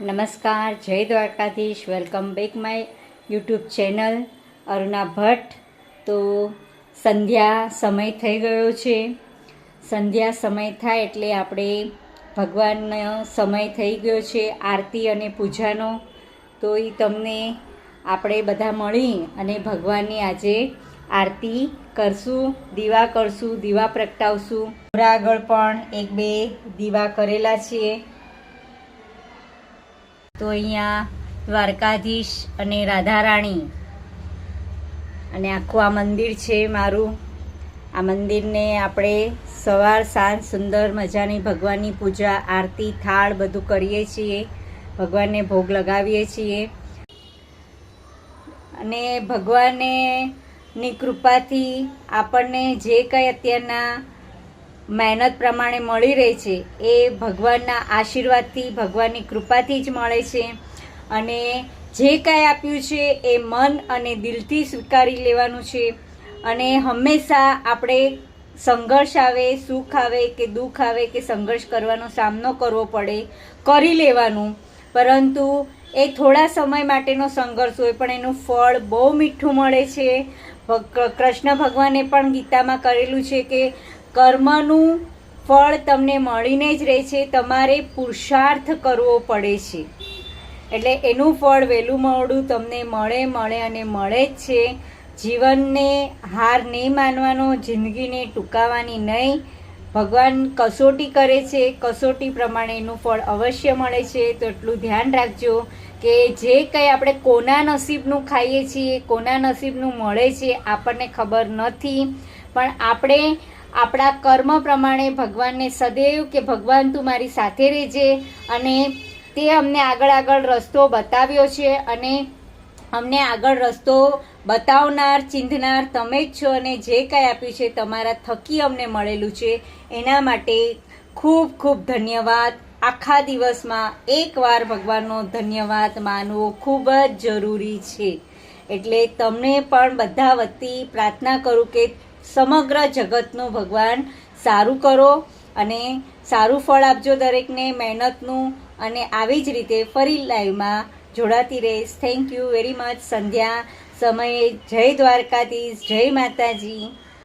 નમસ્કાર, જય Dwarkadhish. Welcome back my YouTube channel Aruna Bhatt. તો સંધ્યા સમય થઈ ગયો છે. સંધ્યા સમય થાય એટલે આપણે ભગવાનનો સમય થઈ ગયો છે, આરતી અને પૂજાનો. તો એ તમને આપણે બધા મળી અને ભગવાનની આજે આરતી કરશું, દીવા કરશું, દીવા પ્રગટાવશું. આગળ પણ એક બે દીવા કરેલા છીએ. તો અહીંયા દ્વારકાધીશ અને રાધારાણી. અને આખું આ મંદિર છે મારું. આ મંદિરને આપણે સવાર, સાંજ, સુંદર મજાની ભગવાનની પૂજા, આરતી, થાળ બધું કરીએ છીએ. ભગવાનને ભોગ લગાવીએ છીએ. અને ભગવાને ની કૃપાથી આપણને જે કંઈ અત્યારના મહેનત પ્રમાણે મળી રહી છે. એ ભગવાનના આશીર્વાદથી, ભગવાનની કૃપાથી જ મળે છે. અને જે કાંઈ આપ્યું છે એ મન અને દિલથી સ્વીકારી લેવાનું છે. અને હંમેશા આપણે સંઘર્ષ આવે, સુખ આવે કે દુઃખ આવે કે સંઘર્ષ કરવાનો સામનો કરવો પડે, કરી લેવાનું. પરંતુ એ થોડા સમય માટેનો સંઘર્ષ હોય, પણ એનું ફળ બહુ મીઠું મળે છે. કૃષ્ણ ભગવાને પણ ગીતામાં કરેલું છે કે કર્મનું ફળ તમને મળીને જ રહે છે. તમારે પુરુષાર્થ કરવો પડે છે. એટલે એનું ફળ વહેલું મોડું તમને મળે મળે અને મળે જ છે. જીવનને હાર નહીં માનવાનો, જિંદગીને ટૂંકાવાની નહીં. ભગવાન કસોટી કરે છે. કસોટી પ્રમાણે એનું ફળ અવશ્ય મળે છે. તો એટલું ધ્યાન રાખજો કે જે કંઈ આપણે કોના નસીબનું ખાઈએ છીએ, કોના નસીબનું મળે છે, આપણને ખબર નથી. પણ આપણે આપણા કર્મ પ્રમાણે ભગવાનને સદૈવ કે ભગવાન તું મારી સાથે રહેજે અને તે અમને આગળ આગળ રસ્તો બતાવ્યો છે અને અમને આગળ રસ્તો બતાવનાર, ચિંધનાર તમે જ છો અને જે કાંઈ આપ્યું છે તમારા થકી અમને મળેલું છે. એના માટે ખૂબ ખૂબ ધન્યવાદ. આખા દિવસમાં એકવાર ભગવાનનો ધન્યવાદ માનવો ખૂબ જ જરૂરી છે. એટલે તમને પણ બધા વતી પ્રાર્થના કરું કે સમગ્ર જગતનું ભગવાન સારું કરો અને સારું ફળ આપજો દરેકને, મહેનતનું અને આવી જ રીતે ફરી લાઈવમાં જોડાતી રહીશ. થેન્ક યુ વેરી મચ સંધ્યા, સમયે, જય દ્વારકાધીશ, જય માતાજી.